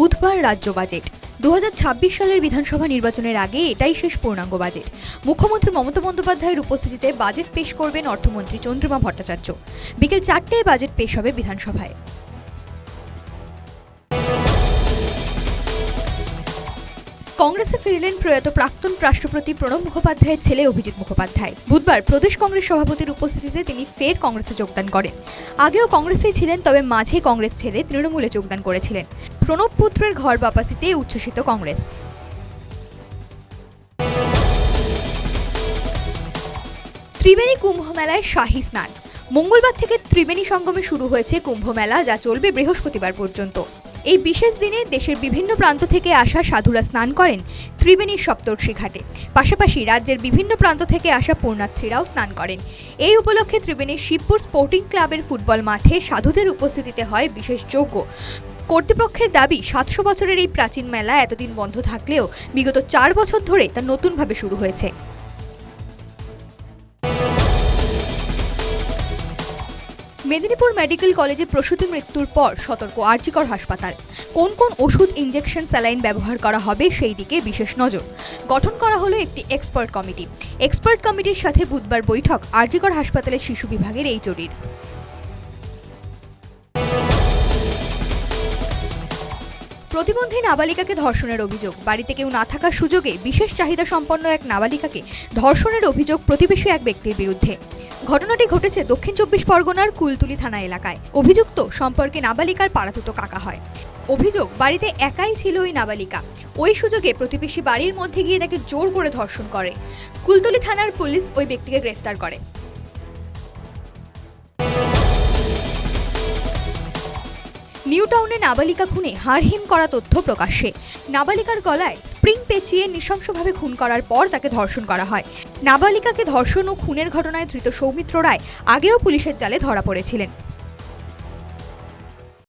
বুধবার রাজ্য বাজেট। দু হাজার ছাব্বিশ সালের বিধানসভা নির্বাচনের আগে এটাই শেষ পূর্ণাঙ্গ বাজেট। মুখ্যমন্ত্রী মমতা বন্দ্যোপাধ্যায়ের উপস্থিতিতে বাজেট পেশ করবেন অর্থমন্ত্রী চন্দ্রিমা ভট্টাচার্য। বিকেল চারটায় বাজেট পেশ হবে বিধানসভায়। কংগ্রেসে ফিরলেন প্রয়াত প্রাক্তন রাষ্ট্রপতি প্রণব মুখোপাধ্যায়ের ছেলে অভিজিৎ মুখোপাধ্যায়। বুধবার প্রদেশ কংগ্রেস সভাপতির উপস্থিতিতে তিনি ফের কংগ্রেসে যোগদান করেন। আগেও কংগ্রেসেই ছিলেন, তবে মাঝে কংগ্রেস ছেড়ে তৃণমূলে যোগদান করেছিলেন। প্রণব পুত্রের ঘর বাপাসিতে উচ্ছ্বসিত কংগ্রেস। ত্রিবেণী কুম্ভ মেলায় শাহী স্নান। মঙ্গলবার থেকে ত্রিবেণী সঙ্গমে শুরু হয়েছে কুম্ভ মেলা যা চলবে বৃহস্পতিবার পর্যন্ত। এই বিশেষ দিনে দেশের বিভিন্ন প্রান্ত থেকে আসা সাধুরা স্নান করেন ত্রিবেণীর সপ্তর্ষি ঘাটে। পাশাপাশি রাজ্যের বিভিন্ন প্রান্ত থেকে আসা পুণ্যার্থীরাও স্নান করেন। এই উপলক্ষে ত্রিবেণীর শিবপুর স্পোর্টিং ক্লাবের ফুটবল মাঠে সাধুদের উপস্থিতিতে হয় বিশেষ যোগ্য কর্তৃপক্ষের দাবি, সাতশো বছরের এই প্রাচীন মেলা এতদিন বন্ধ থাকলেও বিগত চার বছর ধরে তা নতুনভাবে শুরু হয়েছে। মেদিনীপুর মেডিকেল কলেজে প্রসূতি মৃত্যুর পর সতর্ক আর্জিকর হাসপাতাল। কোন কোন ওষুধ ইঞ্জেকশন স্যালাইন ব্যবহার করা হবে সেই দিকে বিশেষ নজর। গঠন করা হলো একটি এক্সপার্ট কমিটি। এক্সপার্ট কমিটির সাথে বুধবার বৈঠক আর্জিকর হাসপাতালের শিশু বিভাগের এই প্রতিবন্ধী নাবালিকাকে ধর্ষণের অভিযোগ। বাড়িতে কেউ না থাকার সুযোগে বিশেষ চাহিদা সম্পন্ন এক নাবালিকাকে ধর্ষণের অভিযোগ প্রতিবেশী এক ব্যক্তির বিরুদ্ধে। ঘটনাটি ঘটেছে দক্ষিণ চব্বিশ পরগনার কুলতুলি থানা এলাকায়। অভিযুক্ত সম্পর্কে নাবালিকার পাড়াতুতো কাকা হয়। অভিযোগ, বাড়িতে একাই ছিল ওই নাবালিকা। ওই সুযোগে প্রতিবেশী বাড়ির মধ্যে গিয়ে তাকে জোর করে ধর্ষণ করে। কুলতলি থানার পুলিশ ওই ব্যক্তিকে গ্রেফতার করে। নিউ টাউনে নাবালিকা খুনে হারহিম করা তথ্য প্রকাশ্যে। নাবালিকার গলায় স্প্রিং পেঁচিয়ে নৃশংসভাবে খুন করার পর তাকে ধর্ষণ করা হয়। নাবালিকাকে ধর্ষণ ও খুনের ঘটনায় ধৃত সৌমিত্র রায় আগেও পুলিশের জালে ধরা পড়েছিলেন।